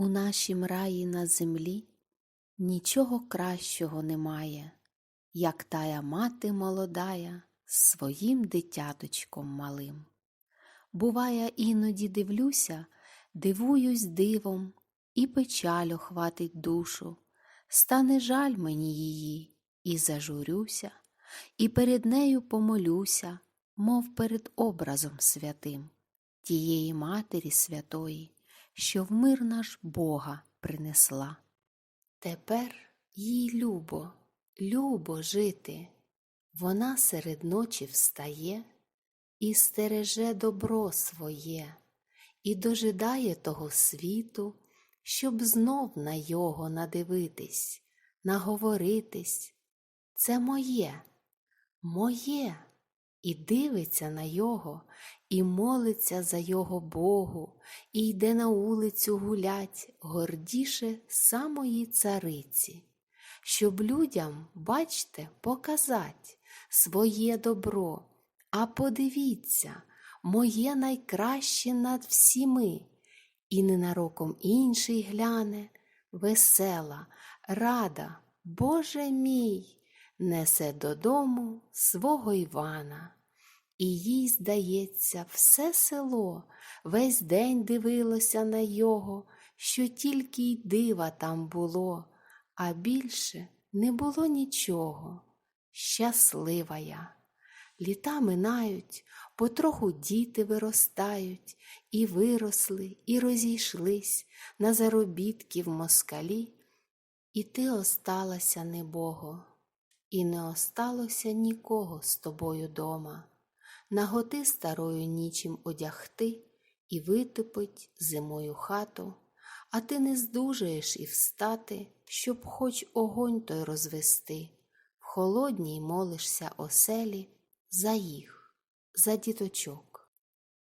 У нашім раї на землі нічого кращого немає, як тая мати молодая з своїм дитяточком малим. Буває, іноді дивлюся, дивуюсь дивом, і печаль охватить душу, стане жаль мені її, і зажурюся, і перед нею помолюся, мов перед образом святим, тієї Матері Святої, що в мир наш Бога принесла. Тепер їй любо, любо жити, вона серед ночі встає і стереже добро своє, і дожидає того світу, щоб знов на його надивитись, наговоритись. Це моє, моє, і дивиться на його, і молиться за його Богу, і йде на вулицю гулять гордіше самої цариці, щоб людям, бачте, показать своє добро. А подивіться, моє найкраще над всіми, і ненароком інший гляне, весела, рада, Боже мій, несе додому свого Івана. І їй, здається, все село весь день дивилося на його, що тільки й дива там було, а більше не було нічого. Щаслива я. Літа минають, потроху діти виростають, і виросли, і розійшлись на заробітки в москалі, і ти осталася небого, і не осталося нікого з тобою дома. Наготи старою нічим одягти і витопить зимою хату, а ти не здужаєш і встати, щоб хоч огонь той розвести. В холодній молишся оселі за їх, за діточок.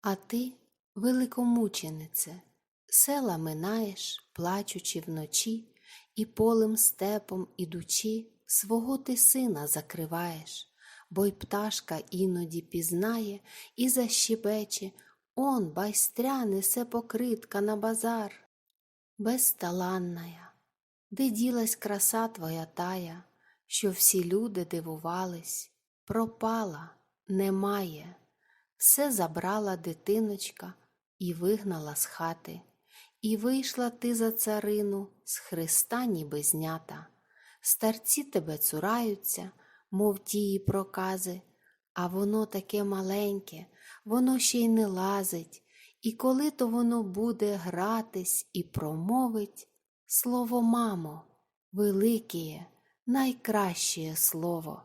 А ти, великомученице, села минаєш, плачучи вночі, і полем степом ідучи, свого ти сина закриваєш, бо й пташка іноді пізнає і защебече, он байстря несе покритка на базар. Безталанная, де ділась краса твоя тая, що всі люди дивувались, пропала, немає, все забрала дитиночка і вигнала з хати, і вийшла ти за царину з Христа ніби знята. Старці тебе цураються, мов тії прокази, а воно таке маленьке, воно ще й не лазить, і коли то воно буде гратись і промовить слово мамо, велике, найкраще слово.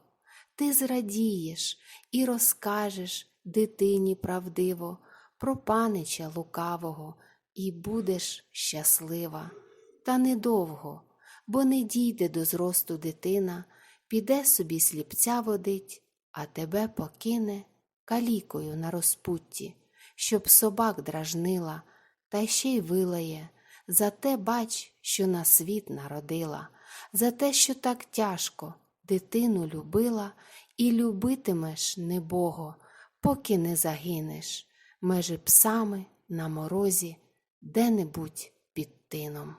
Ти зрадієш і розкажеш дитині правдиво про панича лукавого, і будеш щаслива. Та недовго, бо не дійде до зросту дитина, піде собі сліпця водить, а тебе покине калікою на розпутті, щоб собак дражнила, та ще й вилає. За те бач, що на світ народила, за те, що так тяжко дитину любила, і любитимеш небого, поки не загинеш, межи псами на морозі, де-небудь під тином.